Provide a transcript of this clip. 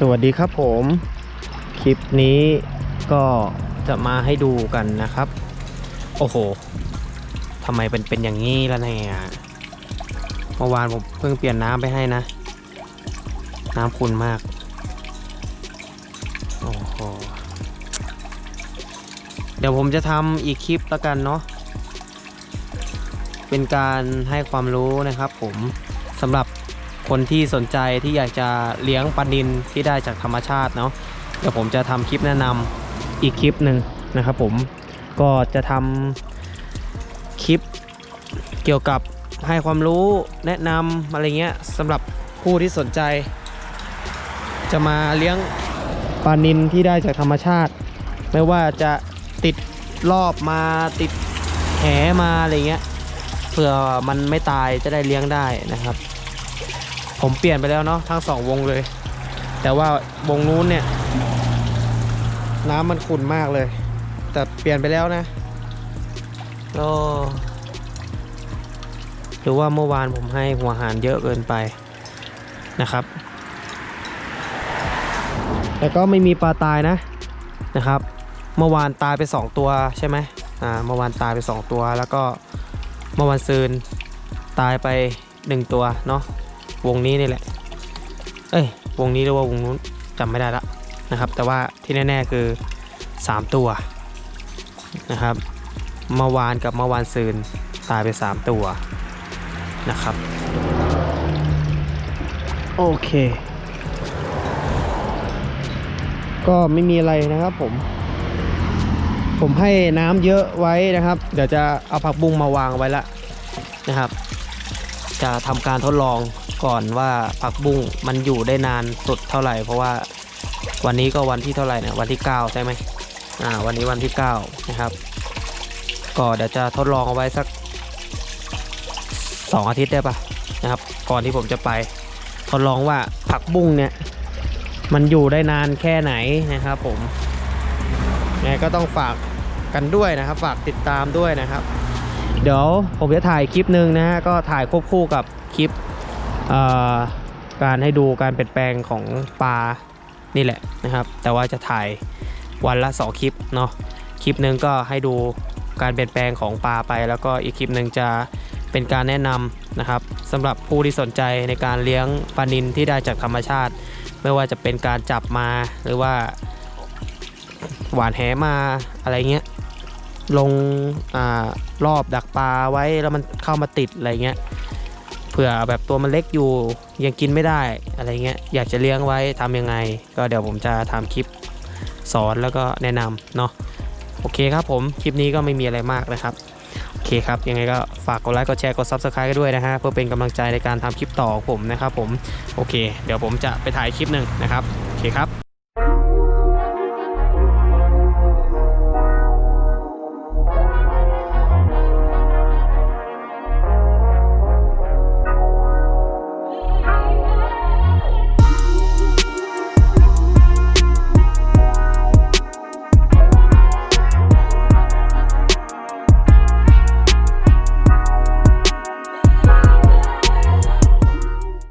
สวัสดีครับผม คลิปนี้ก็จะมาให้ดูกันนะครับ โอ้โหทำไมเป็นเป็นอย่างนี้ล่ะเนี่ยเมื่อวานผมเพิ่งเปลี่ยนน้ำไปให้นะ น้ำขุ่นมาก โอ้โห เดี๋ยวผมจะทำอีกคลิปแล้วกันเนาะ เป็นการให้ความรู้นะครับผมสำหรับ คนที่สนใจที่อยากจะเลี้ยงปลานินที่ได้จากธรรมชาติเนาะเดี๋ยวผมจะทำคลิปแนะนำอีกคลิปหนึ่งนะครับผมก็จะทำคลิปเกี่ยวกับให้ความรู้แนะนำอะไรเงี้ยสำหรับผู้ที่สนใจ จะมาเลี้ยงปลานินที่ได้จากธรรมชาติ ไม่ว่าจะติดรอบมาติดแหมาอะไรเงี้ยเผื่อมันไม่ตายจะได้เลี้ยงได้นะครับ ผมเปลี่ยนไปแล้วเนาะทั้งสองวงเลย แต่ว่าวงนู้นเนี่ย น้ำมันขุ่นมากเลย แต่เปลี่ยนไปแล้วนะก็หรือว่าเมื่อวานผมให้หัวอาหารเยอะเกินไปนะครับ แต่ก็ไม่มีปลาตายนะนะครับ เมื่อวานตายไป 2 ตัวใช่ไหมอ่าเมื่อวานตายไป 2 ตัว แล้วก็เมื่อวันซืนตายไปหนึ่งตัวเนาะ วงนี้นี่แหละ เอ้ยวงนี้หรือว่าวงนู้นจำไม่ได้ละนะครับ แต่ว่าที่แน่ๆคือ 3 ตัวนะครับเมื่อวานกับเมื่อวานซืนตายไป 3 ตัวนะครับ โอเค ก็ไม่มีอะไรนะครับผม ผมให้น้ำเยอะไว้นะครับ เดี๋ยวจะเอาผักบุ้งมาวางไว้ละนะครับ จะทำการทดลอง ก่อนว่าผักบุ้งมันอยู่ได้นานสุดเท่าไหร่ เพราะว่าวันนี้ก็วันที่เท่าไหร่เนี่ยวันที่ 9 ใช่ไหมอ่าวันนี้วันที่ 9 นะครับ ก็เดี๋ยวจะทดลองเอาไว้สัก 2 อาทิตย์ได้ปะนะครับ ก่อนที่ผมจะไป ทดลองว่าผักบุ้งเนี่ย มันอยู่ได้นานแค่ไหนนะครับผมไงก็ต้องฝากกันด้วยนะครับ ฝากติดตามด้วยนะครับ เดี๋ยวผมจะถ่ายคลิปหนึ่งนะฮะก็ถ่ายควบคู่กับคลิป การให้ดูการเปลี่ยนแปลงของปลานี่แหละนะครับ แต่ว่าจะถ่ายวันละ 2 คลิปเนาะคลิปหนึ่งก็ให้ดูการเปลี่ยนแปลงของปลาไป แล้วก็อีกคลิปหนึ่งจะเป็นการแนะนำนะครับสำหรับผู้ที่สนใจในการเลี้ยงปลานินที่ได้จากธรรมชาติ ไม่ว่าจะเป็นการจับมาหรือว่าหวานแหมาอะไรเงี้ยลงอรอบดักปลาไว้แล้วมันเข้ามาติดอะไรเงี้ย ผื่อแบบตัวมันเล็กอยู่ยังกินไม่ได้อะไรเงี้ยอยากจะเลี้ยงไว้ทำยังไง ก็เดี๋ยวผมจะทำคลิปสอนแล้วก็แนะนำเนาะโอเคครับผมคลิปนี้ก็ไม่มีอะไรมากนะครับโอเคครับยังไงก็ฝากกดไลค์กดแชร์กด Subscribe กันด้วยนะฮะเพื่อเป็นกำลังใจในการทำคลิปต่อของผมนะครับผมโอเค เดี๋ยวผมจะไปถ่ายคลิปหนึ่งนะครับโอเคครับ